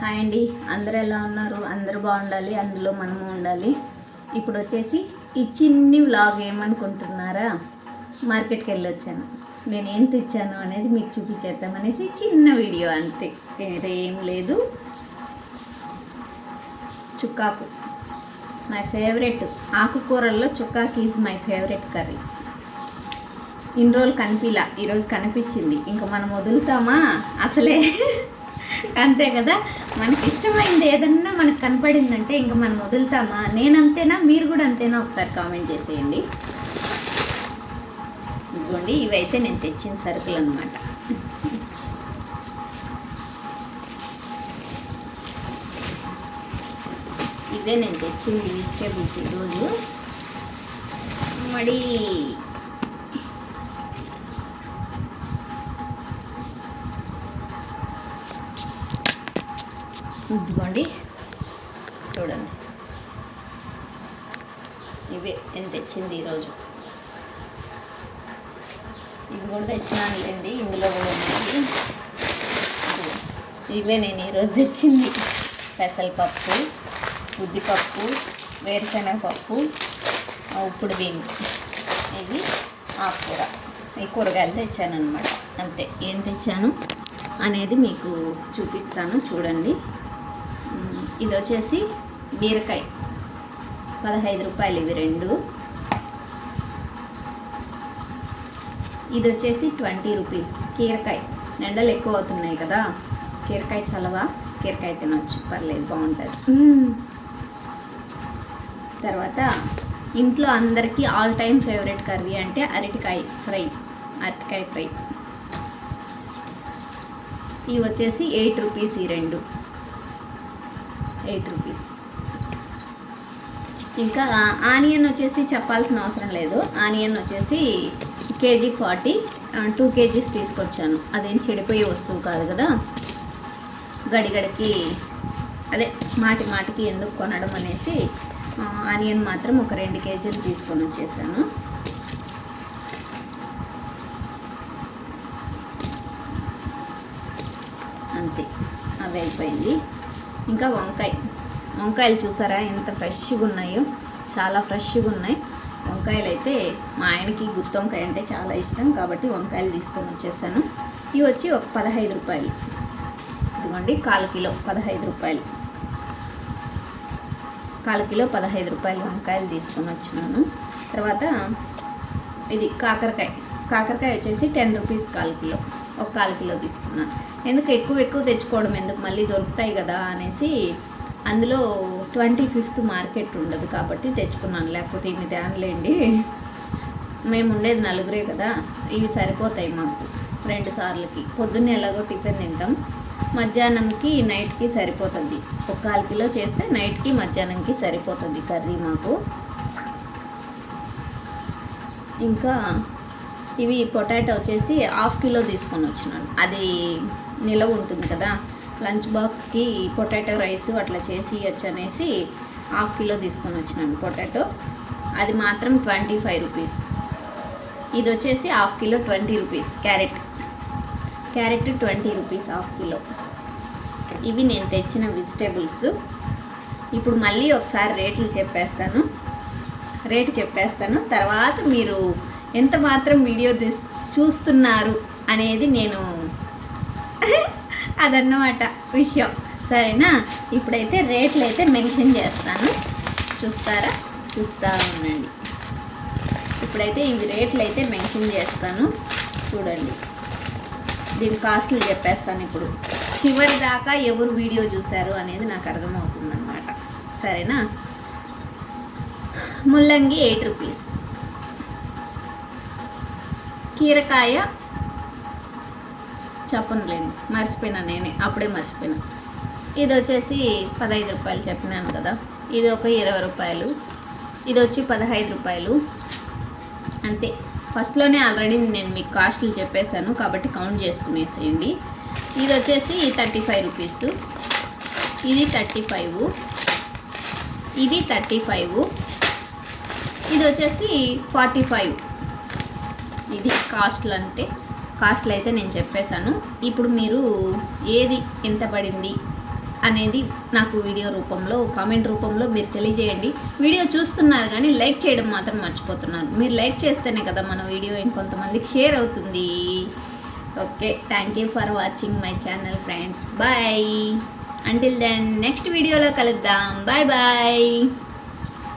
Hi అండి. అందరూ ఎలా ఉన్నారు? అందరూ బాగుండాలి. అందులో మనము ఉండాలి. ఇప్పుడు వచ్చేసి ఈ చిన్ని వ్లాగ్ ఏమనుకుంటున్నారా? మార్కెట్కి వెళ్ళొచ్చాను. నేను ఏం తెచ్చాను అనేది మీకు చూపించేద్దాం అనేసి చిన్న వీడియో అంతే. వేరే ఏం లేదు. చుక్కాకు. మై ఫేవరెట్ ఆకుకూరల్లో చుక్కాకు ఈజ్ మై ఫేవరెట్ కర్రీ ఇన్ని రోజులు కనిపించలా ఈరోజు కనిపించింది. ఇంకా మనం వదులుతామా? అసలే. అంతే కదా? మనకి ఇష్టమైంది ఏదన్నా మనకు కనపడిందంటే ఇంకా మనం వదులుతామా? నేను అంతేనా మీరు కూడా అంతేనా? ఒకసారి కామెంట్ చేసేయండి. ఇదిగోండి ఇవైతే నేను తెచ్చిన సరుకులు అనమాట ఇవే నేను తెచ్చింది వెజిటేబుల్స్ ఈరోజు. మరి ఇదిగోండి చూడండి. ఇవే నేను తెచ్చింది ఈరోజు. ఇవి కూడా తెచ్చినానులేండి ఇందులో కూడా ఉన్నాయి. ఇవే నేను ఈరోజు తెచ్చింది. పెసరపప్పు ఉద్దిపప్పు వేరుశనగపప్పు ఉప్పుడు ఇది ఆకుకూర ఈ కూరగాయలు తెచ్చాను అనమాట అంతే. ఏం తెచ్చాను అనేది మీకు చూపిస్తాను చూడండి. ఇది వచ్చేసి బీరకాయ. పదహైదు రూపాయలు ఇవి రెండు. ఇది వచ్చేసి ట్వంటీ రూపీస్. కీరకాయ. ఎండలు ఎక్కువ అవుతున్నాయి కదా. కీరకాయ చలవా కీరకాయ తినొచ్చు. పర్లేదు బాగుంటుంది. తర్వాత ఇంట్లో అందరికీ ఆల్ టైమ్ ఫేవరెట్ కర్రీ అంటే అరటికాయ ఫ్రై. అరటికాయ ఫ్రై. ఇవి వచ్చేసి ఎయిట్ రూపీస్ ఈ రెండు. Eight rupees. ఇంకా ఆనియన్ వచ్చేసి చెప్పాల్సిన అవసరం లేదు. ఆనియన్ వచ్చేసి కేజీ ఫార్టీ టూ కేజీస్ తీసుకొచ్చాను. అదేం చెడిపోయే వస్తువు కాదు కదా. గడిగడికి అదే మాటి మాటికి ఎందుకు కొనడం అనేసి ఆనియన్ మాత్రం ఒక రెండు కేజీలు తీసుకొని వచ్చేసాను. అంతే. అవి అయిపోయింది. ఇంకా వంకాయ. వంకాయలు చూసారా? ఎంత ఫ్రెష్గా ఉన్నాయో చాలా ఫ్రెష్గా ఉన్నాయి వంకాయలు అయితే మా ఆయనకి గుత్తి వంకాయ అంటే చాలా ఇష్టం. కాబట్టి వంకాయలు తీసుకొని వచ్చేసాను. ఇవి వచ్చి ఒక పదహైదు రూపాయలు. ఇదిగోండి కాలు కిలో పదహైదు రూపాయలు. కాలు కిలో పదహైదు రూపాయలు వంకాయలు తీసుకొని వచ్చినాను. తర్వాత ఇది కాకరకాయ. కాకరకాయ వచ్చేసి టెన్ రూపీస్ కాలు కిలో. ఒక కాల్ కిలో తీసుకున్నాను ఎందుకు ఎక్కువ ఎక్కువ తెచ్చుకోవడం ఎందుకు? మళ్ళీ దొరుకుతాయి కదా అనేసి అందులో ట్వంటీ ఫిఫ్త్ మార్కెట్ ఉండదు కాబట్టి తెచ్చుకున్నాను. లేకపోతే ఇవి తేనలేండి. మేము ఉండేది నలుగురే కదా. ఇవి సరిపోతాయి మాకు రెండు సార్లకి. పొద్దున్నే ఎలాగో టిఫిన్ తింటాం. మధ్యాహ్నంకి నైట్కి సరిపోతుంది. ఒక కాల్ కిలో చేస్తే నైట్కి మధ్యాహ్నంకి సరిపోతుంది కర్రీ మాకు. ఇంకా ఇవి పొటాటో వచ్చేసి హాఫ్ కిలో తీసుకొని వచ్చినాను. అది నిలవ ఉంటుంది కదా లంచ్ బాక్స్కి పొటాటో రైస్ అట్లా చేసి ఇవ్వచ్చు అనేసి హాఫ్ కిలో తీసుకొని వచ్చినాను పొటాటో. అది మాత్రం ట్వంటీ ఫైవ్ రూపీస్. ఇది వచ్చేసి half kilo twenty rupees carrot. Carrot twenty rupees half kilo. ఇవి నేను తెచ్చిన వెజిటేబుల్స్. ఇప్పుడు మళ్ళీ ఒకసారి రేట్లు చెప్పేస్తాను. రేటు చెప్పేస్తాను. తర్వాత మీరు ఎంత మాత్రం వీడియో తీస్ చూస్తున్నారు అనేది నేను అదన్నమాట విషయం. సరేనా? ఇప్పుడైతే రేట్లు అయితే మెన్షన్ చేస్తాను. చూస్తారా? చూస్తా ఉండండి. ఇప్పుడైతే ఇవి రేట్లు అయితే మెన్షన్ చేస్తాను. చూడండి. దీని కాస్ట్లు చెప్పేస్తాను ఇప్పుడు. చివరి దాకా ఎవరు వీడియో చూశారు అనేది నాకు అర్థమవుతుందన్నమాట. సరేనా? ముల్లంగి ఎయిట్ రూపీస్. కీరకాయ చెప్పనులేండి మర్చిపోయినా నేనే. అప్పుడే మర్చిపోయినా. ఇది వచ్చేసి పదహైదు రూపాయలు చెప్పినాను కదా. ఇది ఒక ఇరవై రూపాయలు. ఇది వచ్చి పదహైదు రూపాయలు. అంతే. ఫస్ట్లోనే ఆల్రెడీ నేను మీకు కాస్ట్లు చెప్పేశాను కాబట్టి కౌంట్ చేసుకునేసేయండి. ఇది వచ్చేసి థర్టీ ఫైవ్ రూపీస్. ఇది థర్టీ ఫైవ్. ఇది థర్టీ ఫైవ్. ఇది వచ్చేసి ఫార్టీ ఫైవ్. ఇది కాస్ట్లు అంటే కాస్ట్లు అయితే నేను చెప్పేశాను. ఇప్పుడు మీరు ఏది ఎంత పడింది అనేది నాకు వీడియో రూపంలో కామెంట్ రూపంలో మీరు తెలియజేయండి. వీడియో చూస్తున్నారు కానీ లైక్ చేయడం మాత్రం మర్చిపోతున్నారు. మీరు లైక్ చేస్తేనే కదా మన వీడియో ఇంకొంతమందికి షేర్ అవుతుంది. Okay thank you for watching my channel friends. Bye. Until then next వీడియోలో కలుద్దాం. Bye bye.